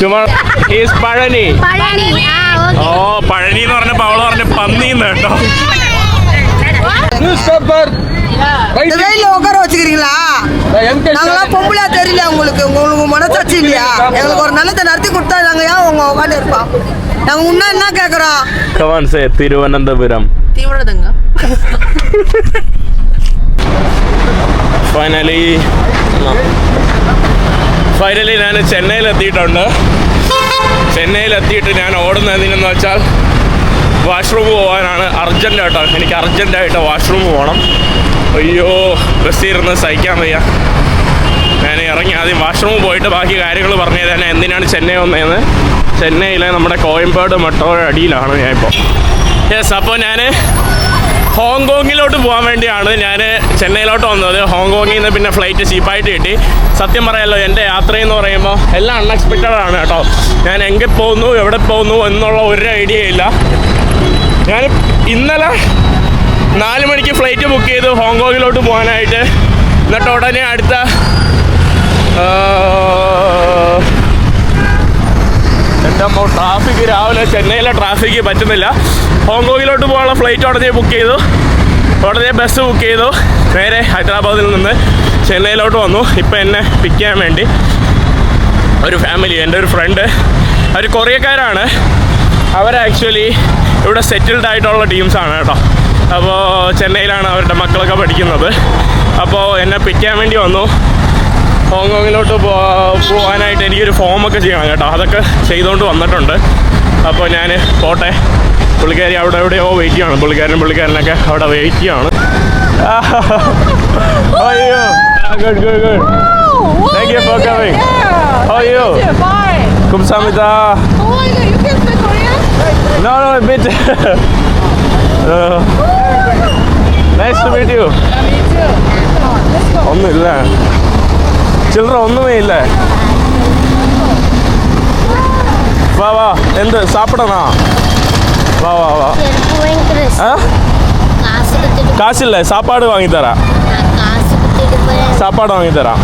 ചുമ്മാ ഈസ് പഴനി പഴനി ആ ഓ പഴനി എന്ന് പറഞ്ഞ പവള് പറഞ്ഞ പന്നിന്ന് കേട്ടോ இந்த வெயில உட்கார வச்சுக்கிறீங்களா நாங்களாம் பொம்பளையா தெரியல உங்களுக்கு உங்களுக்கு மனசாட்சி இல்லையா எங்களுக்கு ஒரு நல்லதை நடத்தி கொடுத்தா நாங்க ஏன் உங்க உட்காந்து இருப்போம் நாங்க முன்னா என்ன கேக்குறோம் come on say Thiruvananthapuram தீவிரதுங்க finally finally ഞാൻ ചെന്നൈയിൽ എത്തിയിട്ടുണ്ട് ചെന്നൈയിൽ എത്തിയിട്ട് ഞാൻ ഓടുന്ന എന്തിനെന്ന് വെച്ചാൽ വാഷ്റൂം പോകാനാണ് അർജന്റ് ആയിട്ടോ എനിക്ക് അർജന്റായിട്ട് വാഷ്റൂം പോകണം. അയ്യോ ബസ്സിരുന്ന് സഹിക്കാൻ വയ്യ. ഞാൻ ഇറങ്ങി ആദ്യം വാഷ്റൂം പോയിട്ട് ബാക്കി കാര്യങ്ങൾ പറഞ്ഞു തന്നെ എന്തിനാണ് ചെന്നൈ വന്നതെന്ന്. ചെന്നൈയിലെ നമ്മുടെ കോയമ്പേട് മെട്രോയുടെ അടിയിലാണ് ഞാൻ ഇപ്പോൾ യെസ് അപ്പോൾ ഞാൻ ഹോങ്കോങ്ങിലോട്ട് പോകാൻ വേണ്ടിയാണ് ഞാൻ ചെന്നൈയിലോട്ട് വന്നത്. ഹോങ്കോങ്ങിൽ നിന്ന് പിന്നെ ഫ്ലൈറ്റ് ചീപ്പായിട്ട് കിട്ടി. സത്യം പറയാമല്ലോ എന്റെ യാത്രയെന്ന് പറയുമ്പോൾ എല്ലാം അൺഎക്സ്പെക്റ്റഡ് ആണ് കേട്ടോ. ഞാൻ എங்கே പോകുന്നു എവിടെ പോകുന്നു എന്നുള്ള ഒരു ഐഡിയ ഇല്ല. ഞാൻ ഇന്നലെ നാല് മണിക്ക് ഫ്ലൈറ്റ് ബുക്ക് ചെയ്ത് ഹോങ്കോങ്ങിലോട്ട് പോകാനായിട്ട് എന്നിട്ട് ഉടനെ അടുത്ത എന്റെ അമ്മ ട്രാഫിക് രാവിലെ ചെന്നൈയിലെ ട്രാഫിക്ക് പറ്റുന്നില്ല. ഹോങ്കോങ്ങിലോട്ട് പോകാനുള്ള ഫ്ലൈറ്റ് ഉടനെ ബുക്ക് ചെയ്തു. ഉടനെ ബസ് ബുക്ക് ചെയ്തു. നേരെ ഹൈദരാബാദിൽ നിന്ന് ചെന്നൈയിലോട്ട് വന്നു. ഇപ്പം എന്നെ പിക്ക് ചെയ്യാൻ വേണ്ടി ഒരു ഫാമിലി എന്റെ ഒരു ഫ്രണ്ട് അവർ കൊറിയക്കാരാണ്. അവർ ആക്ച്വലി ഇവിടെ സെറ്റിൽഡ് ആയിട്ടുള്ള ടീംസാണ് കേട്ടോ. അപ്പോൾ ചെന്നൈയിലാണ് അവരുടെ മക്കളൊക്കെ പഠിക്കുന്നത്. അപ്പോൾ എന്നെ പിക്ക് ചെയ്യാൻ വേണ്ടി വന്നു. ഹോങ്കോങ്ങിലോട്ട് പോകാനായിട്ട് എനിക്കൊരു ഫോമൊക്കെ ചെയ്യണം കേട്ടോ. അതൊക്കെ ചെയ്തുകൊണ്ട് വന്നിട്ടുണ്ട്. അപ്പോൾ ഞാൻ പോട്ടെ. പുള്ളിക്കാരി അവിടെ എവിടെയോ വെയിറ്റ് ചെയ്യണം പുള്ളിക്കാരനും പുള്ളിക്കാരനൊക്കെ അവിടെ വെയിറ്റ് ചെയ്യാണ് അയ്യോ. Good good good thank you for coming അയ്യോ. കുംസാമിത Oh? No, no, a bit. uh, nice to meet you. ഒന്നുമില്ല. சில்லற ஒன்றுமே இல்லை. வா வா. எந்த சாப்பிடணா வா வா வா. ஆ? காசு இல்லை சாப்பாடு வாங்கி தரேன். சாப்பாடு வாங்கி தரேன்.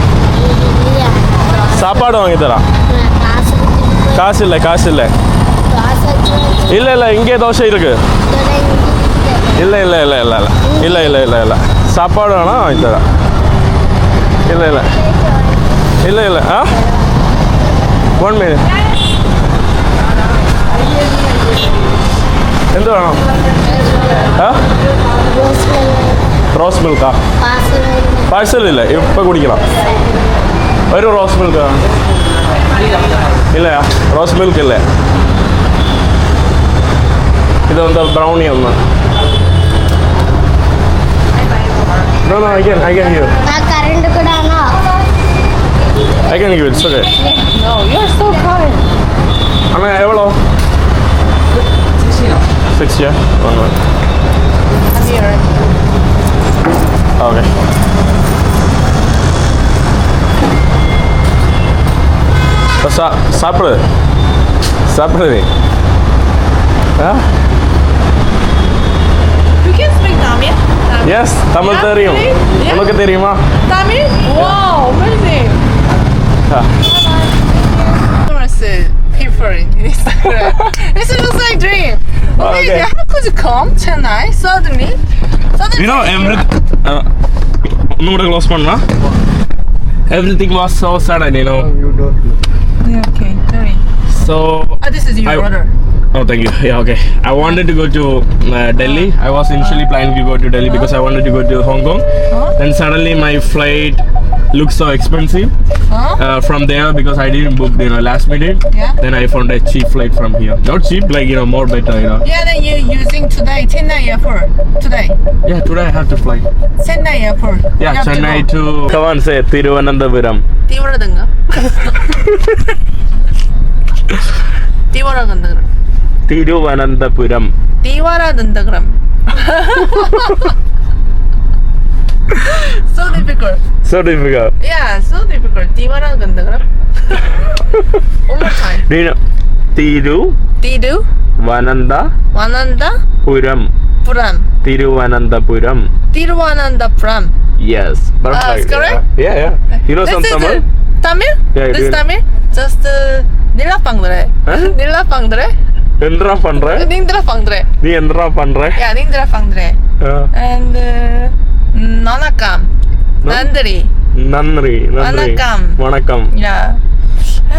சாப்பாடு வாங்கி தரேன். காசு இல்லை காசு இல்லை. இல்லை இல்லை இங்கே தோசை இருக்கு. இல்லை இல்லை இல்லை இல்லை இல்லை. இல்லை இல்லை இல்லை இல்லை. சாப்பாடு வேணால் வாங்கி தரேன். இல்லை இல்லை. ഇല്ല ഇല്ല. ആ? വൺ മിനിറ്റ് എന്ത് വേണം? റോസ് മിൽക്കാ. പാഴ്സലില്ല ഇപ്പം കുടിക്കണം. ഒരു റോസ് മിൽക്ക് ഇല്ല റോസ് മിൽക്ക് ഇല്ലേ. ഇതെന്താ ബ്രൗണി ഒന്ന്? No, no, ഐ can, ആ കറണ്ട് കൂടെ I can give it. It's okay. No, you're so kind. அண்ணா எவ்வளோ சிக்ஸ்டியா ஒன் ஒன் ஓகே சா சாப்பிடு சாப்பிடு நீ ஆ You can speak Tamil? Tamil. Yes, Tamil yeah, தெரியும். Really? Yeah. உனக்கு தெரியுமா? Tamil? Customers people in Instagram. this looks like a dream. Okay, oh, okay. how could you come Chennai suddenly? suddenly you know, every, uh, no more lost one, na? Everything was so sudden, you know. Yeah, okay, sorry. So. Oh, this is your I, order. Oh, thank you. Yeah, okay. I wanted to go to uh, Delhi. I was initially planning to go to Delhi because I wanted to go to Hong Kong. Huh? Then suddenly my flight looks so expensive huh? uh, from there because I didn't book you know last minute. Yeah. Then I found a cheap flight from here. Not cheap, like you know more better. You know. Yeah, then you're using today Chennai airport today. Yeah, today I have to fly. Chennai airport. Yeah, Chennai to, to come on say Tiruvananthapuram. Tiruvananthapuram. Tiruvananthapuram. Tiruvananthapuram. Tiruvananthapuram. so difficult. So difficult. Yeah, so difficult. D마랑 간다 One more time. Tiru. Tiru. Vananda. Vananda. Puram. Puram. 부람 부람 디루와난다부람 디루와난다부람. Yes, uh, perfect. Uh, correct? Yeah, yeah. You know some Tamil? Tamil? Yeah, This Tamil? Just nila pangre. Nila pangre. என்னடா பண்ற Nindra pangre. நீ என்னடா Yeah, Nindra pangdre. Uh. And uh, வணக்கம் நன்றி நன்றி வணக்கம் வணக்கம் yeah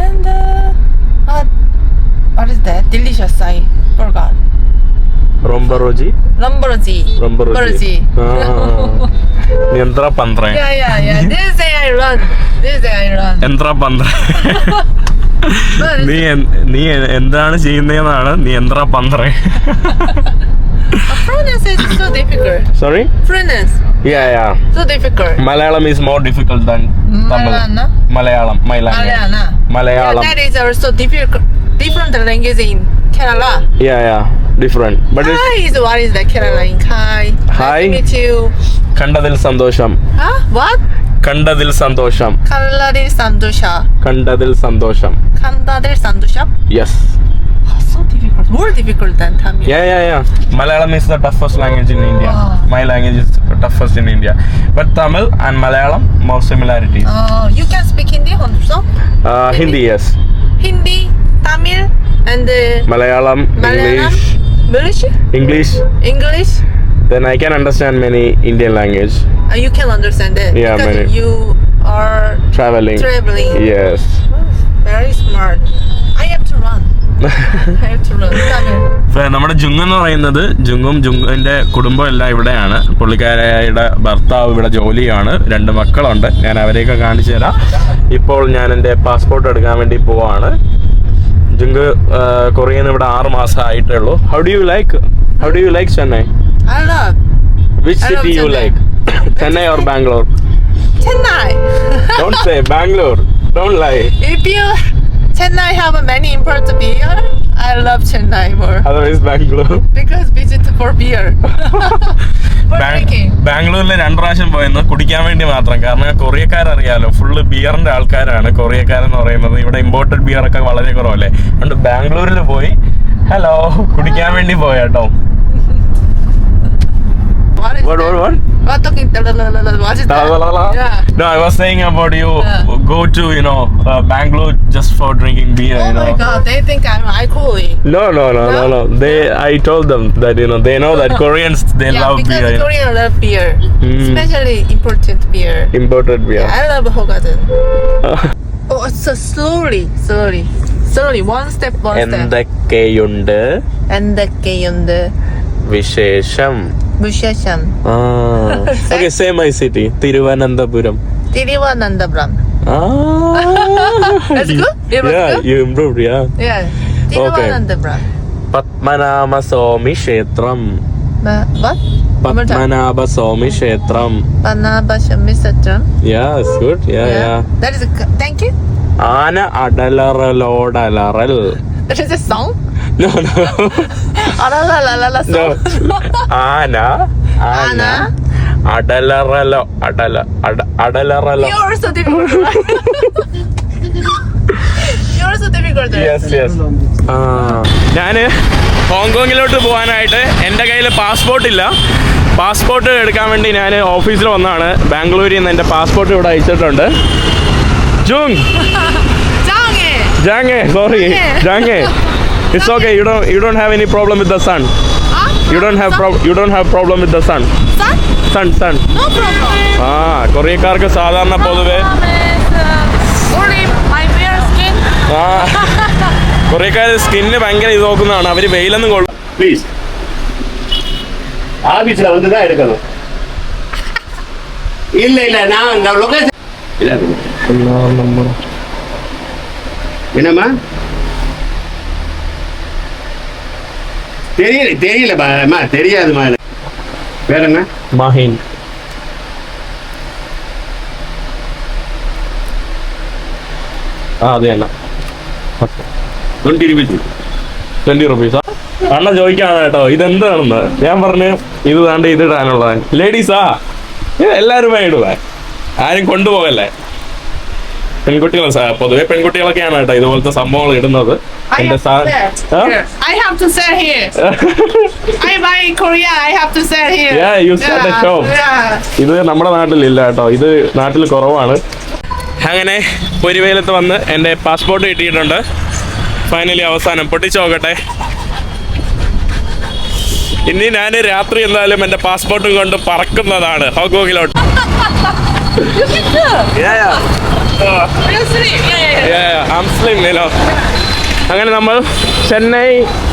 and uh, uh, what is that delicious I forgot ரொம்பரோஜி ரொம்பரோஜி ரொம்பரோஜி எந்திரா பண்றேன் yeah yeah yeah this day I run this day I run எந்திரா பண்றேன் നീ നീ എന്താണ് ചെയ്യുന്നതെന്നാണ് നീ എന്താ പന്ത്രേ Furnace is. Sorry? Furnace. Yeah yeah so difficult. malayalam is more difficult than tamil Malana. malayalam Malana. Yeah, that is also difficult. Different language in Kerala. yeah yeah different but Hi is what is the Kerala in Hi. Hi. Nice meet you. കണ്ടതിൽ സന്തോഷം? What? കണ്ടതിൽ സന്തോഷം കണ്ടതിൽ സന്തോഷം. കണ്ടതിൽ സന്തോഷം Kanda del yes Oh, so difficult. More difficult than Tamil. Yeah, yeah, yeah. Malayalam is the toughest language in India. Ah. My language is the toughest in India. But Tamil and Malayalam, more similarities. Oh, you can speak Hindi also? Uh, Hindi, yes. Hindi, Tamil, and uh, Malayalam, Malayalam, English, English, English. English. Then I can understand many Indian language. Uh, you can understand it Yeah, because many. you are Traveling. traveling. Yes. Very smart. നമ്മുടെ ജുങ് എന്ന് പറയുന്നത് ജുങ്ങും ജുങ്ങിന്റെ കുടുംബം എല്ലാം ഇവിടെയാണ്. പുള്ളിക്കാരയുടെ ഭർത്താവ് ഇവിടെ ജോലിയാണ്. രണ്ട് മക്കളുണ്ട്. ഞാൻ അവരെയൊക്കെ കാണിച്ചു തരാം. ഇപ്പോൾ ഞാൻ എന്റെ പാസ്പോർട്ട് എടുക്കാൻ വേണ്ടി പോവാണ്. ജുങ്ക് കൊറിയയിൽ നിന്ന് ഇവിടെ ആറ് മാസം ആയിട്ടേ ഉള്ളൂ how do you like how do you like Chennai which city you like Chennai or Bangalore Chennai don't say Bangalore don't lie if you Chennai have many import beer, I love Chennai more. Otherwise Bangalore because visit for beer. for drinking. ബാംഗ്ലൂരിൽ രണ്ട് പ്രാവശ്യം പോയെന്ന് കുടിക്കാൻ വേണ്ടി മാത്രം. കാരണം കൊറിയക്കാരറിയാലോ full ബിയറിന്റെ ആൾക്കാരാണ്. കൊറിയക്കാരെന്ന് പറയുന്നത്. ഇവിടെ ഇമ്പോർട്ടഡ് ബിയർ ഒക്കെ വളരെ കുറവല്ലേ? അതുകൊണ്ട് ബാംഗ്ലൂരിൽ പോയി. ഹലോ കുടിക്കാൻ വേണ്ടി പോയാട്ടോ. What is What, that? what, what? What talking? What is that? Yeah. No, I was saying about you Yeah. go to, you know, uh, Bangalore just for drinking beer, Oh you know. my god, they think I'm alcoholic. No, no, no, no, no. They, I told them that, you know, they know that Koreans, they yeah, love because beer. you know. Korean love beer, Mm. especially imported beer. Imported beer. Yeah, I love Hogaden. oh, so slowly, slowly, slowly, one step, one step. എന്തൊക്കെയുണ്ട് എന്തൊക്കെയുണ്ട് വിശേഷം വിശേഷം? Okay say my city Thiruvananthapuram. Thiruvananthapuram. ആ. Improved, yeah. yeah. Thiruvananthapuram. Padmanabhaswamy ക്ഷേത്രം. പത്മനാഭ സ്വാമി more time. Padmanabhaswamy ക്ഷേത്രം. Yes good yeah yeah is a thank you. ആന അടലറലോടലറൽ. Is a song no no no song ആന ആന ആന. അടലറലോ അടല അട അടലറലോ you are so difficult. Right? you so difficult yes yes ഞാൻ ഹോങ്കോങ്ങിലോട്ട് പോകാനായിട്ട് എന്റെ കയ്യിൽ പാസ്പോർട്ട് ഇല്ല പാസ്പോർട്ട് എടുക്കാൻ വേണ്ടി ഞാൻ ഓഫീസിൽ വന്നതാണ് ബാംഗ്ലൂരിൽ നിന്ന് എന്റെ പാസ്പോർട്ട് ഇവിടെ അയച്ചിട്ടുണ്ട്. ജൂങ് Jange, sorry. Jange. It's okay. You don't you don't have any problem with the sun. Huh? You don't have prob you don't have problem with the sun. Sun? Sun, sun. No problem. Ah, കൊറിയക്കാർക്ക് സാധാരണ പൊതുവെ Only my fair skin. ആ കൊറിയക്കാർ സ്കിന്നിന് ഭയങ്കര ഇത് നോക്കുന്നതാണ് അവർ വെയിലൊന്നും കൊള്ളും please ஆபீஸ்ல வந்து தான் எடுக்கணும் இல்ல இல்ல நான் லொகேஷன் என்னம்மா தெரியல தெரியலம்மா தெரியாதுமா எனக்கு வேற என்ன മഹിൻ ആ അത് തന്നെ டுவெண்ட்டி ருபீஸ் ട്വന്റി റുപ്പീസാ അണ്ണ ചോദിക്കാണ് കേട്ടോ ഇതെന്താണെന്ന് ഞാൻ പറഞ്ഞു ഇത് താണ്ട് ഇത് ഇടാനുള്ളത് ലേഡീസാ ഇത് എല്ലാവരും ഇടുവേ ആരും കൊണ്ടുപോകല്ലേ പെൺകുട്ടികൾ പൊതുവെ പെൺകുട്ടികളൊക്കെയാണ് കേട്ടോ ഇതുപോലത്തെ സംഭവങ്ങൾ ഇടുന്നത്. എന്റെ. ഇത് നമ്മുടെ നാട്ടിലില്ല കേട്ടോ. ഇത് നാട്ടിൽ കുറവാണ്. അങ്ങനെ പൊരിവേലത്ത് വന്ന് എന്റെ പാസ്പോർട്ട് കിട്ടിയിട്ടുണ്ട്. ഫൈനലി അവസാനം പൊട്ടിച്ചു നോക്കട്ടെ. ഇനി ഞാൻ രാത്രി എന്തായാലും എന്റെ പാസ്പോർട്ടും കൊണ്ട് പറക്കുന്നതാണ്. ഹോങ്കോങ്ങിലോട്ട് Yeah, yeah. അംസ്ലിം നിലോ അങ്ങനെ നമ്മൾ Chennai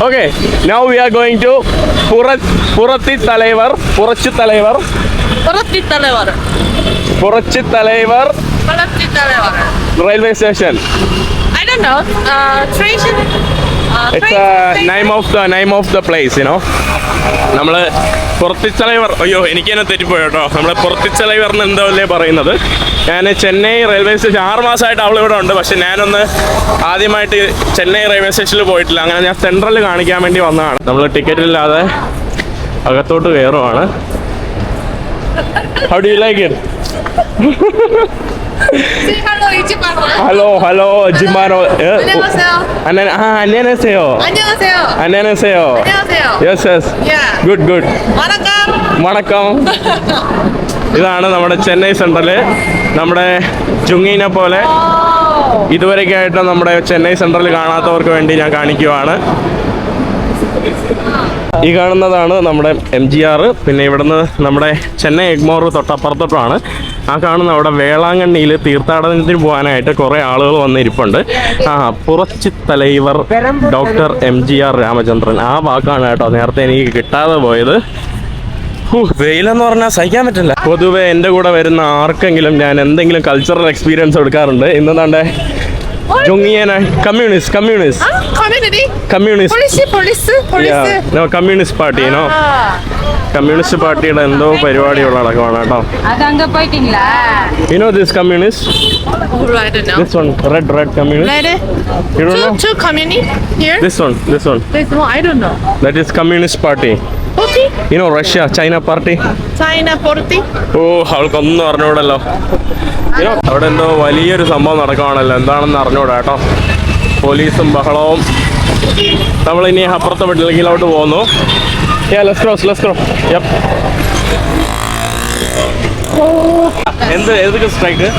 okay now we are going to പുറ Puratchi Thalaivar Puratchi Thalaivar. പുറത്തി Thalaivar. Puratchi Thalaivar. പുറത്തി Thalaivar. Railway station I don't know Uh. Uh, it's a name of the name of the place you know നമ്മൾ പുറത്തിച്ചലൈവർ അയ്യോ എനിക്ക് തന്നെ തെറ്റിപ്പോയി കേട്ടോ. നമ്മൾ തലൈവർ എന്ന് എന്തോ അല്ലേ പറയുന്നത്. ഞാൻ ചെന്നൈ റെയിൽവേ സ്റ്റേഷൻ ആറ് മാസമായിട്ട് അവളിവിടെ ഉണ്ട്. പക്ഷെ ഞാനൊന്ന് ആദ്യമായിട്ട് ചെന്നൈ റെയിൽവേ സ്റ്റേഷനിൽ പോയിട്ടില്ല. അങ്ങനെ ഞാൻ സെൻട്രലിൽ കാണിക്കാൻ വേണ്ടി വന്നതാണ്. നമ്മൾ ടിക്കറ്റ് ഇല്ലാതെ അകത്തോട്ട് കയറുവാണ് how do you like it hello hello ജിമാനോ അന്യാനസയോ അന്യാനസയോ യെസ് യെസ് ഗുഡ് ഗുഡ് വണക്കം. ഇതാണ് നമ്മുടെ ചെന്നൈ സെൻട്രൽ. നമ്മുടെ ചുങ്ങീനെ പോലെ ഇതുവരെയൊക്കെയായിട്ട് നമ്മുടെ ചെന്നൈ സെൻട്രൽ കാണാത്തവർക്ക് വേണ്ടി ഞാൻ കാണിക്കുവാണ്. ഈ കാണുന്നതാണ് നമ്മുടെ എം ജി ആർ പിന്നെ ഇവിടുന്ന് നമ്മുടെ ചെന്നൈ എഗ്മോർ തൊട്ടപ്പുറത്തോട്ടാണ്. ആ കാണുന്ന അവിടെ വേളാങ്കണ്ണിയിൽ തീർത്ഥാടനത്തിന് പോകാനായിട്ട് കുറേ ആളുകൾ വന്നിരിപ്പുണ്ട്. ആ Puratchi Thalaivar doctor M G R Ramachandran. ആ വാക്കാണ് കേട്ടോ നേരത്തെ എനിക്ക് കിട്ടാതെ പോയത്. വെയിലെന്ന് പറഞ്ഞാൽ സഹിക്കാൻ പറ്റില്ല. പൊതുവെ എന്റെ കൂടെ വരുന്ന ആർക്കെങ്കിലും ഞാൻ എന്തെങ്കിലും കൾച്ചറൽ എക്സ്പീരിയൻസ് എടുക്കാറുണ്ട്? ഇന്നതാണ്ട് communist communist. Communist. Communist party no communist പാർട്ടിയുടെ എന്തോ പരിപാടിയുള്ള അടക്കമാണ് കേട്ടോ. ദിസ് കമ്മ്യൂണിസ്റ്റ് പാർട്ടി ഇനോ Russia China party China party ഓ അവൾക്ക് ഒന്നും അറിഞ്ഞൂടല്ലോ അവിടെ എന്തോ വലിയൊരു സംഭവം നടക്കുവാണല്ലോ. എന്താണെന്ന് അറിഞ്ഞൂടാ കേട്ടോ. പോലീസും ബഹളവും. നമ്മൾ ഇനി അപ്പുറത്തെ വീട്ടിലേക്കിലോട്ട് പോകുന്നു. ലെസ് ക്രോസ് ക്രോസ് എന്ത് ഏതൊക്കെ സ്ട്രൈക്ക്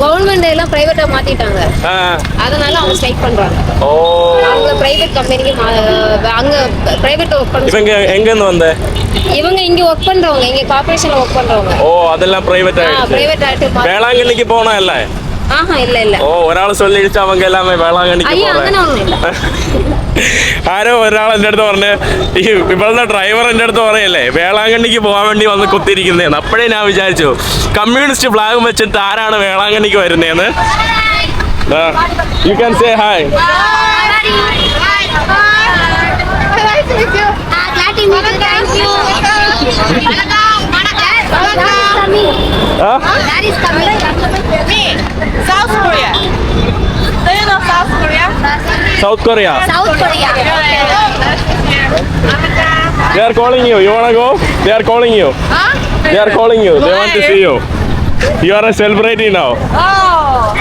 கவர்மெண்ட் எல்லாம் பிரைவேட்டா மாத்திட்டாங்க. அதனால அவங்க ஸ்ட்ரைக் பண்றாங்க. ஓ. அவங்க பிரைவேட் கம்பெனிக்கு அங்க பிரைவேட் ஒர்க் பண்ண இவங்க எங்க இருந்து வந்த? இவங்க இங்க ஒர்க் பண்றவங்க இங்க கார்ப்பரேஷன்ல ஒர்க் பண்றவங்க. ஓ அதெல்லாம் பிரைவேட் ஆயிடுச்சு. பிரைவேட் ஆயிட்டு வேளாங்கண்ணிக்கு போனா இல்ல? ஆஹா இல்ல இல்ல. ஓ ஒரு ஆள் சொல்லிடுச்சு அவங்க எல்லாமே வேளாங்கண்ணிக்கு போறாங்க ആരോ ഒരാൾ എന്റെ അടുത്ത് പറഞ്ഞ് ഈ ഇവളുടെ ഡ്രൈവർ എന്റെ അടുത്ത് പറയല്ലേ വേളാങ്കണ്ണിക്ക് പോകാൻ വേണ്ടി വന്ന് കുത്തിയിരിക്കുന്നതെന്ന് അപ്പോഴേ ഞാൻ വിചാരിച്ചു കമ്മ്യൂണിസ്റ്റ് ഫ്ലാഗ് വെച്ചിട്ട് ആരാണ് വേളാങ്കണ്ണിക്ക് വരുന്നതെന്ന് you can say hi Nice to meet you. Me. South Korea. South Korea. South Korea. They are calling you. You wanna go? They are calling you. Huh? They are calling you. They want to see you. You are a celebrity now. Oh.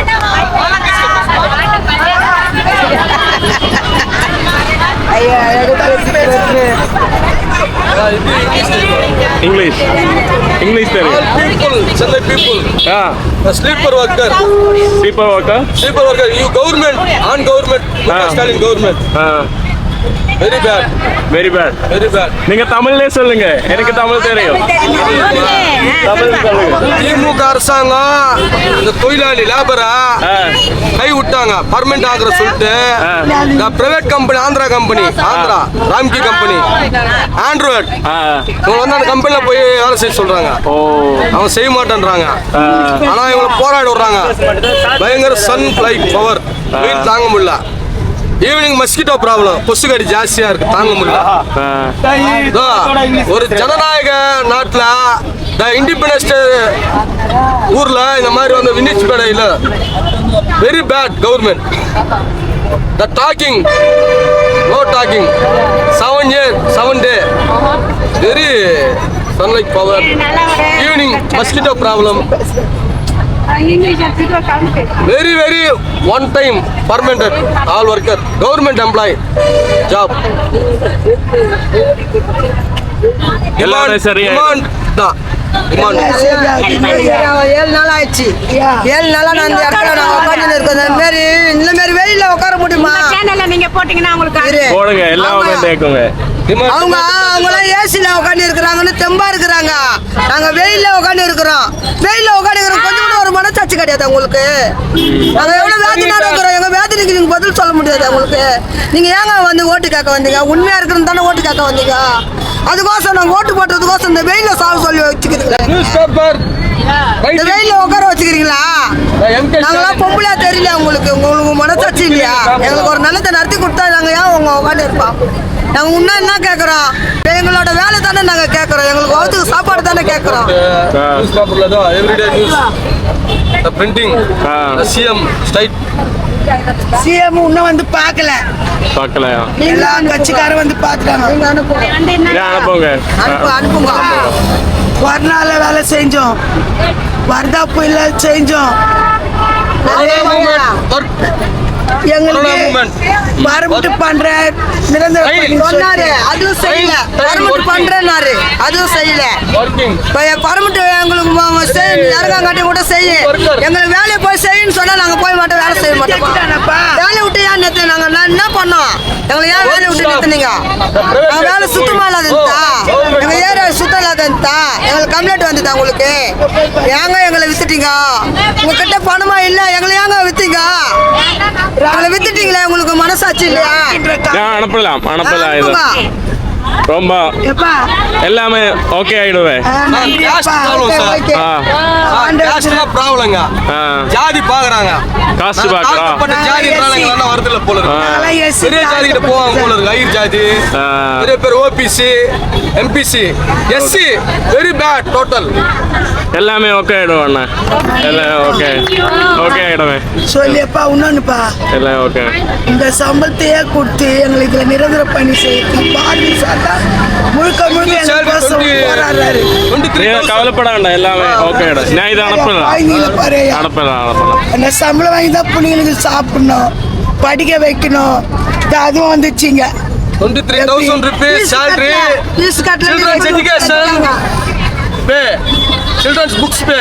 oh. English തരും people, Chennai people, ആ a sleeper worker, sweeper work sleeper worker, you government, on government, Ah. Very bad, very bad very bad. நீங்க தமிழ்லயே சொல்லுங்க. எனக்கு தமிழ் தெரியும். தமிழ் சொல்லுங்க. திமுக அரசாங்கம் இந்த தொழிலாளி லேபரா கை விட்டாங்க. பர்மனெண்ட் ஆகுற சொல்லிட்டு. இந்த private company Andhra company Andhra Ramky company Android இவங்க வந்து அந்த கம்பெனில போய் வேலை செய்ய சொல்றாங்க. ஓ. அவங்க செய்ய மாட்டேன்றாங்க. ஆனா இவங்களை போராடி விடுறாங்க. பயங்கர சன் லைட் பவர் வெயில் தாங்க முடியல. ஈவினிங் மஸ்கிட்டோ ப்ராப்ளம் கொசுக்கடி ஜாஸ்தியா இருக்கு. தாங்க முடியல. ஒரு ஜனநாயக நாட்டுல இந்த இண்டிபெண்டன்ஸ் ஊர்ல இந்த மாதிரி வந்து வினிச் பேடையில very bad government the talking no talking seven year seven day very sunlight power evening mosquito problem very very one time permanent all worker government employ job சரியா டிமாண்ட் தான். ஏழு நாள் ஆயிடுச்சு. ஏழு நாளா நான் இந்த இடத்துல நாங்க உட்காந்து இருக்கோம் இந்த மாதிரி இந்த மாதிரி வெயில்ல உட்கார முடியுமா? சேனல்ல நீங்க போட்டீங்கன்னா உங்களுக்கு. போடுங்க எல்லாமே அவங்க- அவங்களாம் ஏசில உட்காந்து இருக்கிறாங்கன்னு தெம்பா இருக்கிறாங்க. நாங்க வெயில்ல உட்காந்து இருக்கிறோம் வெயில்ல உட்காந்து இருக்கிறோம் கொஞ்சம் கூட ஒரு மனசாட்சி கிடையாது உங்களுக்கு நாங்க எவ்வளவு வேதனை இருக்கிறோம். எங்க வேதனைக்கு நீங்க பதில் சொல்ல முடியாது உங்களுக்கு நீங்க ஏங்க வந்து ஓட்டு கேட்க வந்தீங்க? உண்மையா இருக்கிறது தானே ஓட்டு கேட்க வந்தீங்க? அதுக்கோசம் நாங்க ஓட்டு போட்டதுக்கோசம் இந்த வெயில சாவு சொல்லி வச்சுக்கிறீங்களா. இந்த வெயில்ல உட்கார வச்சுக்கிறீங்களா? நாங்களாம் பொம்பளையா தெரியல உங்களுக்கு? உங்களுக்கு மனசாட்சி இல்லையா? எங்களுக்கு ஒரு நல்லதை நடத்தி கொடுத்தா நாங்க ஏன் உங்க உட்காந்து இருப்போம்? நாங்க இன்னும் என்ன கேட்கறோம் எங்களோட வேலை தானே நாங்க கேட்கறோம் எங்களுக்கு வகுத்துக்கு சாப்பாடு தானே கேட்கறோம் நியூஸ் பேப்பர்ல தான் everyday news the printing CM straight CM இன்னும் வந்து பார்க்கல. பார்க்கலையா? எல்லா கட்சிக்காரும் வந்து பார்த்துட்டாங்க. அனுப்புங்க. அனுப்புங்க. அனுப்பு அனுப்புங்க. கொரோனால வேலை செஞ்சோம். வர்தா புயல செஞ்சோம். எங்களுக்கு. பர்மிட் பண்ற நிரந்தர சொன்னாரு. அதுவும் செய்யல. பர்மிட் பண்றேன்னாரு. அதுவும் செய்யல. ஒர்க்கிங் இப்போ பர்மிட் எங்களுக்கு இறங்காங்காட்டி கூட செய்ய. எங்களுக்கு வேலையை போய் செய்யுன்னு சொன்னா நாங்க போய் மாட்டோம் வேலை செய்ய மாட்டோம். வேலையை விட்டு ஏன் நிறுத்து? நாங்க நான் என்ன பண்ணோம்? எங்களை ஏன் வேலையை விட்டு நிறுத்துனீங்க? வேலை சுத்தமா இல்லாதா எங்க ஏரியா சுத்தம் இல்லாதா எங்களுக்கு கம்ப்ளைண்ட் வந்துதா உங்களுக்கு? ஏங்க எங்களை வித்துட்டீங்க? உங்ககிட்ட பணமா இல்ல? எங்களை ஏங்க வித்தீங்க? வித்துட்டீங்களே உங்களுக்கு மனசாட்சி இல்லையா அனுப்பலாம் அனுப்பலாம். ரொம்ப எல்லாமே ஓகே ஆயிடுவேன் சார் ப்ராப்ளங்க ஜாதி பாக்குறாங்க. காசு எங்க அண்ணன் வரதில்ல போல பெரிய ஜாதி கிட்ட போவாங்க போல இருக்கு. ஐயர் ஜாதி. நிறைய பேர் OBC MBC SC very bad total எல்லாமே ஓகே ஆயிடும் அண்ணா. எல்லாம் ஓகே ஓகே ஆயிடுவேன் சொல்லியப்பா இன்னொன்னுப்பா. எல்லாம் ஓகே இந்த சம்பளத்தையே கொடுத்து எங்களுக்கு இதுல நிரந்தர பணி செய்ய பாரதி சாட்டா முழுக்க முழுக்க போராடுறாரு. கவலைப்பட வேண்டாம் எல்லாமே ஓகே நான் இதை அனுப்பலாம். வாங்கிங்கள பாரு அனுப்பலாம் அனுப்பலாம். அந்த சம்பளம் வாங்கி தான் பிள்ளைங்களுக்கு சாப்பிடணும் படிக்க வைக்கணும். அதுவும் வந்துச்சுங்க. Twenty three thousand rupees salary fees கட்டல childrens education pay. Children's books pay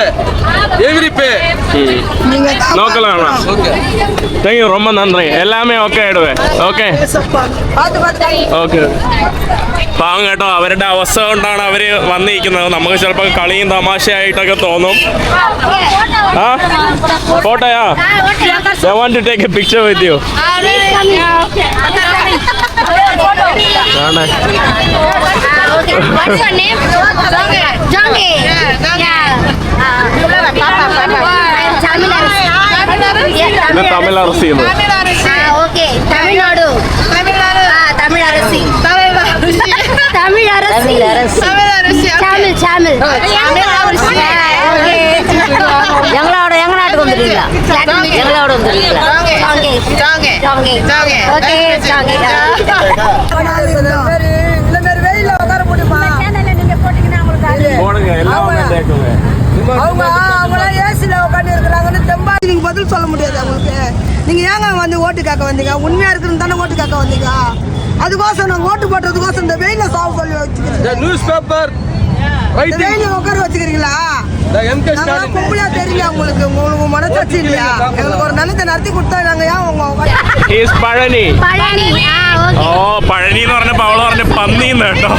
every பே நீங்க தான் நோக்கலாம் அண்ணா ஓகே தேங்க்யூ ரொம்ப நன்றி எல்லாமே ഓക്കെ ആയിടുവേ ഓക്കെ பேசப்பா. பார்த்து பார்த்து ഓക്കെ പാവം കേട്ടോ അവരുടെ അവസ്ഥ കൊണ്ടാണ് അവർ വന്നിരിക്കുന്നത് നമുക്ക് ചിലപ്പോൾ കളിയും തമാശയായിട്ടൊക്കെ തോന്നും ആ ഫോട്ടോയാ I want to take a picture with you. കാണേ Okay. What's your name? Jongi. Jongi. Tamil Arasi okay Tamil Nadu Tamil Nadu Tamil Arasi Tamil Arasi Tamil Arasi Tamil Tamil எங்களோட எங்க நாட்டுக்கு வந்துருக்கீங்களா எங்களோட வந்துருக்கீங்களா okay okay okay okay okay போடுங்க எல்லாமே கேட்குங்க அவங்க அவங்களாம் ஏசில உட்காந்து இருக்கிறாங்கன்னு தெம்பா நீங்க பதில் சொல்ல முடியாது அவங்களுக்கு நீங்க ஏங்க வந்து ஓட்டு கேட்க வந்தீங்க உண்மையா இருக்கிறது தானே ஓட்டு கேட்க வந்தீங்க அதுக்கோசம் நாங்க ஓட்டு போட்டதுக்கோசம் இந்த வெயில சாவு சொல்லி வச்சுக்கிறீங்க நியூஸ் பேப்பர் இந்த ரைட்டிங் வெயில உட்கார வச்சுக்கிறீங்களா எம்கே நாங்களாம் ஸ்டாலின் பொம்பளையா தெரியல உங்களுக்கு உங்களுக்கு மனசாட்சி இல்லையா எங்களுக்கு ஒரு நல்லதை நடத்தி கொடுத்தா நாங்க ஏன் உங்க உட்காந்து is Palani Palani ah oh okay Palani എന്ന് പറഞ്ഞപ്പോ അവള് പറഞ്ഞ പന്നിന്ന് കേട്ടോ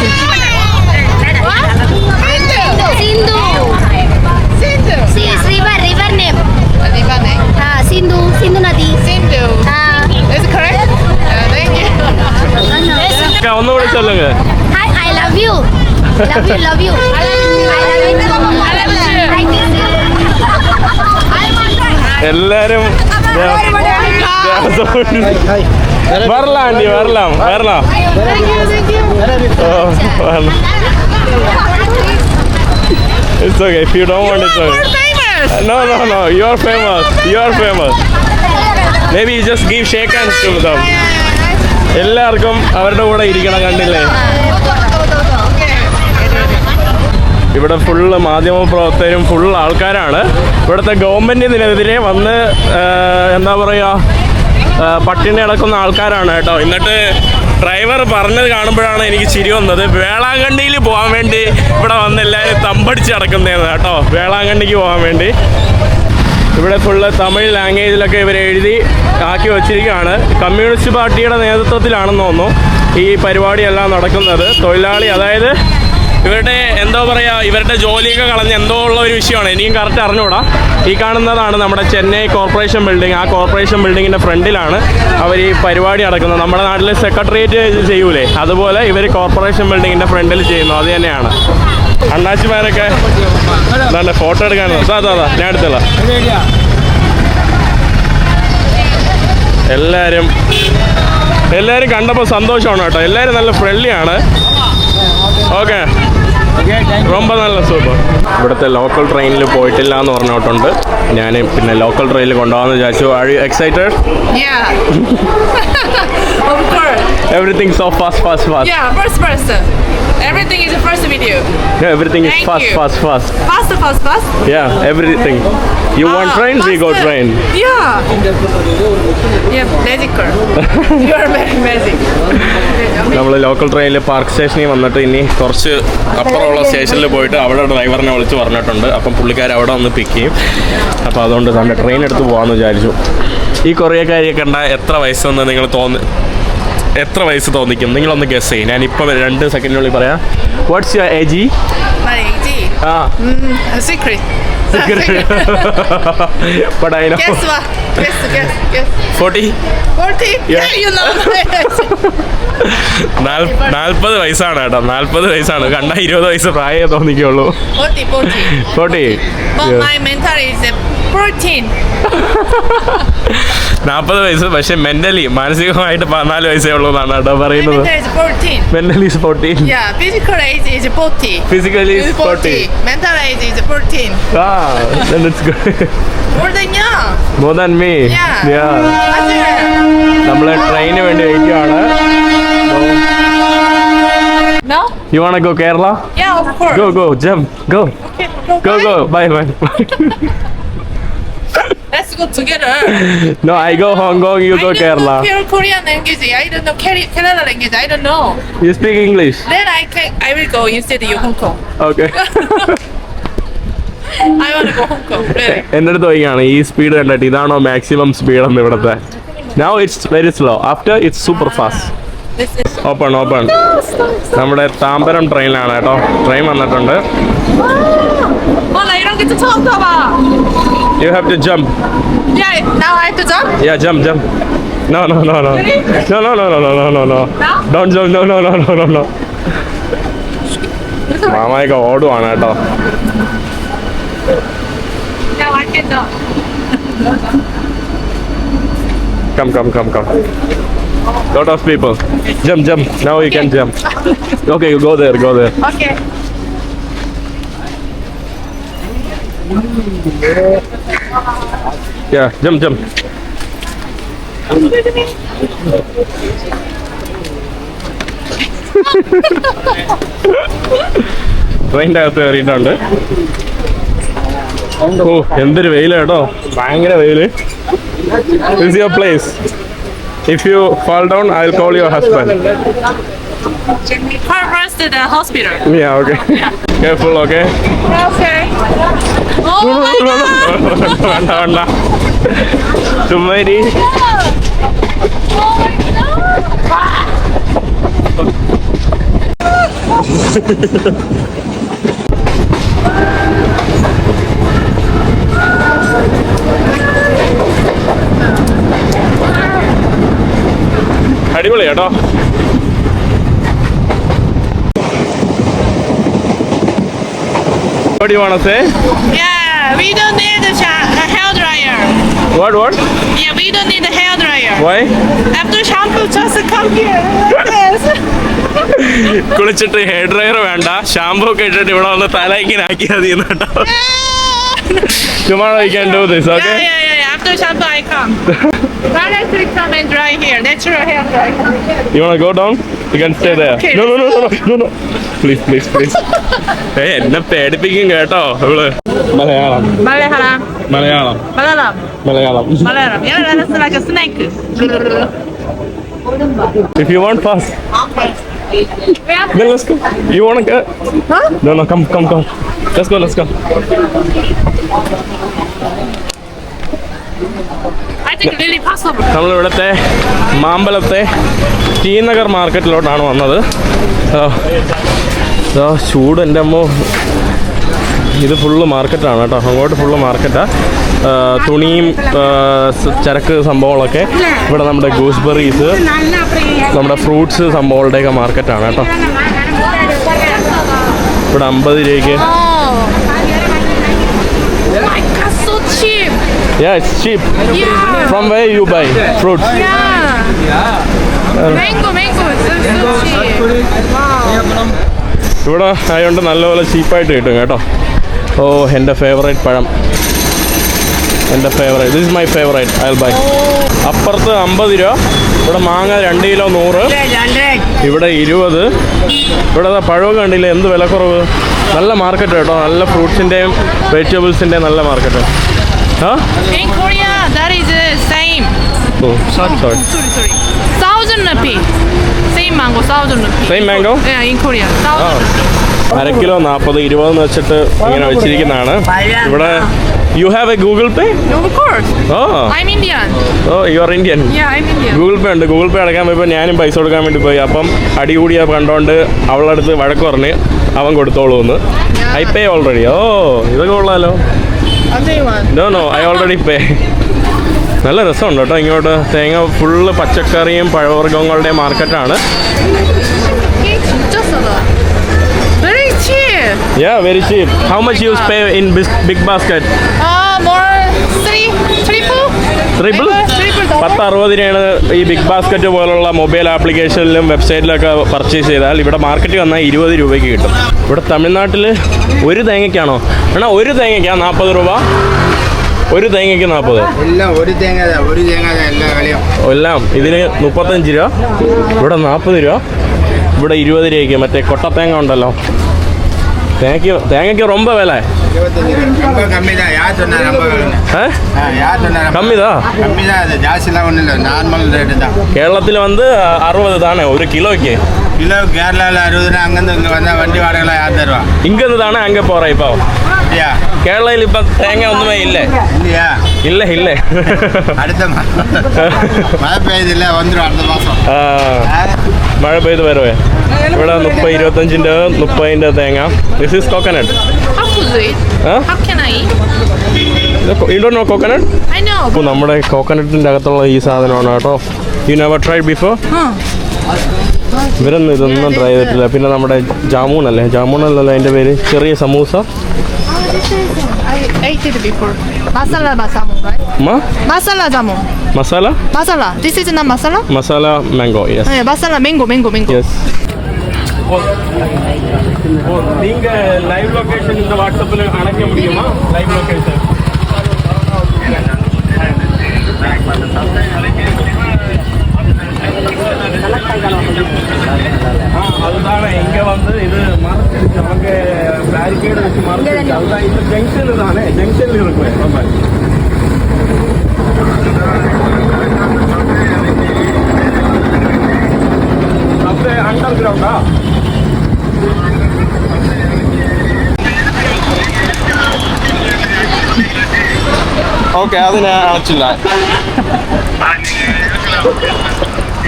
Sindhu. Sindhu. See, it's river, river name. A river name. Ah, Sindhu, Sindhu Nadi. Sindhu. Ah. Is it correct? Yeah, thank you. Hi, I love you. Love you, love you. I love you. I love you. I love you. എല്ലാരും വരലാം Andi വരലാം വരലാം It's okay. If you don't you want it, okay. No, no, no. You're famous. You are famous. Maybe you just give shake hands to them. എല്ലാവർക്കും അവരുടെ കൂടെ ഇരിക്കണം കണ്ടില്ലേ ഇവിടെ full മാധ്യമ പ്രവർത്തകരും full ആൾക്കാരാണ് ഇവിടുത്തെ ഗവൺമെന്റിനെതിരെ വന്ന് എന്താ പറയുക പട്ടിണി കിടക്കുന്ന ആൾക്കാരാണ് കേട്ടോ എന്നിട്ട് ഡ്രൈവർ പറഞ്ഞത് കാണുമ്പോഴാണ് എനിക്ക് ചിരി വന്നത്. വേളാങ്കണ്ണിയിൽ പോകാൻ വേണ്ടി ഇവിടെ വന്ന് എല്ലാവരും തമ്പടിച്ച് നടക്കുന്നതെന്ന് കേട്ടോ. വേളാങ്കണ്ണിക്ക് പോകാൻ വേണ്ടി. ഇവിടെ ഫുള്ള് തമിഴ് ലാംഗ്വേജിലൊക്കെ ഇവർ എഴുതി ആക്കി വച്ചിരിക്കുകയാണ്. കമ്മ്യൂണിസ്റ്റ് പാർട്ടിയുടെ നേതൃത്വത്തിലാണെന്ന് തോന്നുന്നു ഈ പരിപാടിയെല്ലാം നടക്കുന്നത്. തൊഴിലാളി അതായത് ഇവരുടെ എന്തോ പറയുക ഇവരുടെ ജോലിയൊക്കെ കളഞ്ഞ് എന്തോ ഉള്ള ഒരു വിഷയമാണ്. എനിക്കും കറക്റ്റ് അറിഞ്ഞൂടാ ഈ കാണുന്നതാണ് നമ്മുടെ ചെന്നൈ കോർപ്പറേഷൻ ബിൽഡിംഗ് ആ കോർപ്പറേഷൻ ബിൽഡിങ്ങിന്റെ ഫ്രണ്ടിലാണ് അവർ ഈ പരിപാടി നടക്കുന്നത്. നമ്മുടെ നാട്ടിൽ സെക്രട്ടേറിയറ്റ് ചെയ്യൂലേ? അതുപോലെ ഇവർ കോർപ്പറേഷൻ ബിൽഡിങ്ങിന്റെ ഫ്രണ്ടിൽ ചെയ്യുന്നു. അത് തന്നെയാണ്. അണ്ണാച്ചിമാരൊക്കെ നല്ല ഫോട്ടോ എടുക്കാനോ അതാ അതാ ഞാൻ എടുത്തല്ല എല്ലാവരും എല്ലാവരും കണ്ടപ്പോൾ സന്തോഷമാണ് കേട്ടോ. എല്ലാവരും നല്ല ഫ്രണ്ട്ലി ആണ്. ഓക്കെ ரொம்ப നല്ല സൂപ്പർ ഇവിടുത്തെ ലോക്കൽ ട്രെയിനിൽ പോയിട്ടില്ല എന്ന് പറഞ്ഞോട്ടുണ്ട് ഞാൻ പിന്നെ ലോക്കൽ ട്രെയിനിൽ കൊണ്ടുപോകാമെന്ന് വിചാരിച്ചു are you excited Yeah. of course. Everything so fast, fast, fast. Yeah, first person. Everything is the first video. Yeah, everything Thank fast, you. fast, fast. Fast, fast, fast. Yeah, everything. You want Ah, train? We go faster. train. Yeah. Yeah, magic car. you are very magic. നമ്മൾ local ട്രെയിനിൽ park സ്റ്റേഷനിൽ വന്നിട്ട് ഇനി കുറച്ച് അപ്പുറമുള്ള സ്റ്റേഷനിൽ പോയിട്ട് അവിടെ ഡ്രൈവറിനെ വിളിച്ച് പറഞ്ഞിട്ടുണ്ട് അപ്പം പുള്ളിക്കാർ അവിടെ വന്ന് പിക്ക് ചെയ്യും അപ്പോൾ അതുകൊണ്ട് തന്നെ ട്രെയിൻ എടുത്ത് പോകാമെന്ന് വിചാരിച്ചു ഈ കൊറിയക്കാരിയെ കണ്ട എത്ര വയസ്സെന്ന് നിങ്ങൾ തോന്നി എത്ര വയസ്സ് തോന്നിക്കും നിങ്ങളൊന്ന് ഗസ് ചെയ്യും ഞാൻ ഇപ്പം രണ്ട് സെക്കൻഡിനുള്ളിൽ പറയാം വാട്ട്സ് യുവർ ഏജ്. ആ. But I know Guess what? Guess, guess, guess. Forty 40? Yeah. you know. നാൽപ്പത് വയസ്സാണ് കേട്ടോ നാൽപ്പത് വയസ്സാണ് കണ്ട ഇരുപത് വയസ്സ് പ്രായമേ തോന്നിക്കുള്ളൂ 40, 40. ഫോർട്ടി പ്രോട്ടീൻ നാൽപ്പത് വയസ്സ് പക്ഷെ മെന്റലി മാനസികമായിട്ട് പതിനാല് വയസ്സേ ഉള്ളൂ എന്നാണ് കേട്ടോ പറയുന്നത്. Mentally fourteen physically more than me നമ്മൾ ട്രെയിനിന് വേണ്ടി വെയിറ്റ് ആണ് You wanna go Kerala? Yeah, of go Go, go, jump, go. Go guys. Go No, I go Hong Kong, you go Kerala. I don't know Korean language. I don't know Kerala language. I don't know. You speak English. Then I can. I will go instead you Hong Kong. Okay. I want to go Hong Kong. Really. എന്റെ അടുത്ത് ചോദിക്കുകയാണ് ഈ speed കണ്ടിട്ട് ഇതാണോ maximum speed എന്ന് ഇവിടുത്തെ now it's very slow after it's super fast. Open open നമ്മുടെ താമ്പരം ട്രെയിനിലാണ് കേട്ടോ ട്രെയിൻ വന്നിട്ടുണ്ട് You have to jump. Yeah, now I have to jump? Yeah, jump, jump. No, no, no, no. No, no, no, no, no, no, no. No? Don't jump. No, no, no, no, no, no. മാമായൊക്കെ ഓടുവാണ് കേട്ടോ Come, come, come, come. Lot of people. Jump, jump. Now you okay. can jump. Okay, you go there, go there. Okay. Yeah jump jump. ട്രെയിന്റെ അകത്ത് കയറിയിട്ടുണ്ട് ഓ എന്തൊരു വെയിൽ കേട്ടോ. ഭയങ്കര വെയിൽ. Is your place if you fall down I will call your husband Car runs to the hospital. Yeah, okay. Careful, okay? Okay. Oh my God! No, no, no, no. Chúng. Oh my God! അടിപൊളി കേട്ടോ What do you want to say? Yeah, we don't need a, a hair dryer. What, what? Yeah, we don't need a hair dryer. Why? After shampoo, just come here like this. കുളിച്ചിട്ട് hair dryer വേണ്ട shampoo ഒക്കെ ഇട്ടിട്ട് ഇവിടെ വന്ന് തല ഇങ്ങനെ ആക്കിയാൽ മതി കേട്ടോ Tomorrow you can do this, okay? yeah, yeah, yeah. After shampoo, I come. let's come and dry here. Natural hair dry. You wanna go down? You can stay there. No, no, no, no, no, no, no. Please, please, please. ഏയ് എന്നെ പേടിപ്പിക്കും കേട്ടോ അവൾ Malayalam Malayalam. Malayalam Malayalam. Malayalam that's like a snake. If you want fast, then let's go. You wanna go? Huh? No, no, come, come, come. Let's go, let's go. ഇവിടുത്തെ മാമ്പലത്തെ T Nagar മാർക്കറ്റിലോട്ടാണ് വന്നത്. ആ, ചൂട് എന്റെ അമ്മോ. ഇത് ഫുള്ള് മാർക്കറ്റാണ് കേട്ടോ. അങ്ങോട്ട് ഫുള്ള് മാർക്കറ്റാണ് തുണിയും ചരക്ക് സംഭവങ്ങളൊക്കെ ഇവിടെ നമ്മുടെ ഗൂസ്ബെറീസ് നമ്മുടെ ഫ്രൂട്ട്സ് സംഭവങ്ങളുടെയൊക്കെ മാർക്കറ്റാണ് കേട്ടോ. ഇവിടെ അമ്പത് രൂപയ്ക്ക് Oh. My God, so cheap. it's cheap. Yeah. From where you buy fruits? Yeah. Mango, mango. So, so cheap. Wow. ഇവിടെ ആയതുകൊണ്ട് നല്ലപോലെ ചീപ്പായിട്ട് കിട്ടും കേട്ടോ ഓ എന്റെ ഫേവറേറ്റ് പഴം എന്റെ favourite this is my favourite അയൽ ബൈ അപ്പുറത്ത് അമ്പത് രൂപ ഇവിടെ മാങ്ങ രണ്ട് കിലോ നൂറ് ഇവിടെ ഇരുപത് ഇവിടെ പഴമൊക്കെ കണ്ടില്ലേ എന്ത് വിലക്കുറവ് നല്ല മാർക്കറ്റ് കേട്ടോ നല്ല ഫ്രൂട്ട്സിന്റെയും വെജിറ്റബിൾസിന്റെയും നല്ല മാർക്കറ്റ് ആ In Korea, that is the same. Oh sorry sorry Sorry, sorry. Thousand rupee. Same mango, thousand rupee. Same mango? Yeah, in Korea. Thousand oh. അര കിലോ നാൽപ്പത് ഇരുപത് എന്ന് വെച്ചിട്ട് ഇങ്ങനെ വെച്ചിരിക്കുന്നതാണ് ഇവിടെ you have a Google Pay No, of course. Oh you are Indian Yeah, I'm Indian. Google Pay ഉണ്ട് Google പേ അടക്കാൻ പോയപ്പോൾ ഞാനും പൈസ കൊടുക്കാൻ വേണ്ടി പോയി അപ്പം അടി കൂടിയ കണ്ടോണ്ട് അവളടുത്ത് വഴക്കുറഞ്ഞ് അവൻ കൊടുത്തോളൂ എന്ന് ഐ പേ ഓൾറെഡി ഓ ഇതൊക്കെ കൊള്ളാലോ no no I already pay നല്ല രസമുണ്ട് കേട്ടോ ഇങ്ങോട്ട് തേങ്ങ ഫുള്ള് പച്ചക്കറിയും പഴവർഗങ്ങളുടെ മാർക്കറ്റാണ് Yeah, very cheap. How much you pay in big basket? Uh, more three, triple. Triple? പത്ത്. അറുപത് രൂപയാണ് ഈ ബിഗ് ബാസ്ക്കറ്റ് പോലുള്ള മൊബൈൽ ആപ്ലിക്കേഷനിലും വെബ്സൈറ്റിലൊക്കെ പർച്ചേസ് ചെയ്താൽ ഇവിടെ മാർക്കറ്റിൽ വന്നാൽ ഇരുപത് രൂപയ്ക്ക് കിട്ടും. ഇവിടെ തമിഴ്നാട്ടിൽ ഒരു തേങ്ങയ്ക്കാണോ? എന്നാൽ ഒരു തേങ്ങയ്ക്കാണ് നാൽപ്പത് രൂപ? ഒരു തേങ്ങയ്ക്ക് നാൽപ്പത് എല്ലാം ഒരു തേങ്ങ ഒരു തേങ്ങ എല്ലാ കളിയും. എല്ലാം ഇതിന് മുപ്പത്തഞ്ച് രൂപ ഇവിടെ നാൽപ്പത് രൂപ ഇവിടെ ഇരുപത് രൂപയ്ക്ക് മറ്റേ കൊട്ടത്തേങ്ങ ഉണ്ടല്ലോ. தேங்க்யூ தேங்க்யூ ரொம்ப விலை. கம்மி தான் யார் சொன்னார் ரொம்ப யார் சொன்னார் கம்மி தான் கம்மி தான் அது ஜாஸ்திலாம் ஒன்றும் இல்லை. நார்மல் ரேட்டு தான். கேரளத்தில் வந்து அறுபது தானே? ஒரு கிலோக்கு. கிலோ கேரளாவில் அறுபதுனா அங்கேருந்து இங்கே வந்தால் வண்டி வாடகைலாம் யார் தருவா? இங்கேருந்து தானே அங்கே போகிறேன் இப்போ? கேரளாவில் இப்போ தேங்காய் ஒன்றுமே இல்லை. இல்லையா? ഇല്ല ഇല്ലേ அடுத்த மாதம் மழை பெய்யுது இல்லை வந்துடும் அடுத்த மாதம் ആ, മഴ പെയ്ത് വരുവേ ഇവിടെ മുപ്പത് ഇരുപത്തഞ്ചിൻ്റെ മുപ്പതിൻ്റെ തേങ്ങ this is coconut How to do it? Huh? How can I eat? You know coconut I know. അപ്പോൾ നമ്മുടെ കോക്കനട്ടിൻ്റെ അകത്തുള്ള ഈ സാധനമാണ് കേട്ടോ യു നെവർ ട്രൈ ബിഫോർ ഇവരൊന്നും ഇതൊന്നും ട്രൈ ചെയ്തിട്ടില്ല പിന്നെ നമ്മുടെ ജാമൂൺ അല്ലേ ജാമൂൺ അല്ലല്ലോ അതിൻ്റെ പേര് ചെറിയ samosa I ate it before. Masala jamun, right? Ma? Masala jamun. Masala? Masala. This is not masala? Masala mango, yes. Yeah, masala mango, mango, mango. Yes. நீங்க லைவ் லொகேஷன் இந்த வாட்ஸ்அப்ல அனுப்ப முடியுமா லைவ் லொகேஷன் அதுதான் இங்க வந்து இது மறைச்சிருச்சு அவங்க பேரிகேடு வச்சு மறைச்சிருச்சு அதுதான் இந்த ஜங்ஷன் தானே ஜங்ஷன்ல இருக்கும் நம்ம அப்படியே அண்டர் கிரவுண்டா ഓക്കെ അത് ഞാൻ അടച്ചില്ല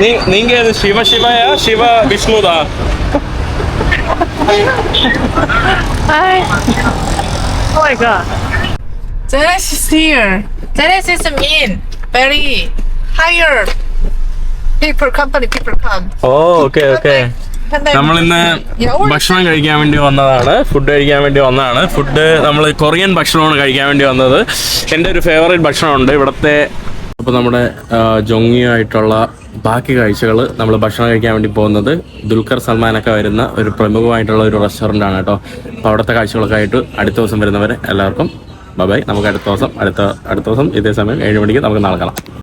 നീ- നീങ്ക ഇത് Shiva ശിവയാ Shiva വിഷ്ണുതാ Hi. Oh my god. Dennis is here. Genesis mean very higher people company people come. Oh okay okay നമ്മൾ ഇന്ന് നമ്മളിന്ന് ഭക്ഷണം കഴിക്കാൻ വേണ്ടി വന്നതാണ്. ഫുഡ് കഴിക്കാൻ വേണ്ടി വന്നതാണ്. ഫുഡ് നമ്മൾ കൊറിയൻ ഭക്ഷണമാണ് കഴിക്കാൻ വേണ്ടി വന്നത്. എന്റെ ഒരു ഫേവറേറ്റ് ഭക്ഷണമുണ്ട്. ഇവിടുത്തെ അപ്പോൾ നമ്മുടെ ജൊങ്ങിയായിട്ടുള്ള ബാക്കി കാഴ്ചകൾ നമ്മൾ ഭക്ഷണം കഴിക്കാൻ വേണ്ടി പോകുന്നത് ദുൽഖർ സൽമാനൊക്കെ വരുന്ന ഒരു പ്രമുഖമായിട്ടുള്ള ഒരു റെസ്റ്റോറന്റ് ആണ് കേട്ടോ. അപ്പോൾ അവിടുത്തെ കാഴ്ചകളൊക്കെ ആയിട്ട് അടുത്ത ദിവസം വരുന്നവരെ എല്ലാവർക്കും ബൈ നമുക്ക് അടുത്ത ദിവസം അടുത്ത അടുത്ത ദിവസം ഇതേ സമയം ഏഴ് മണിക്ക് നമുക്ക് നാളെ കാണാം.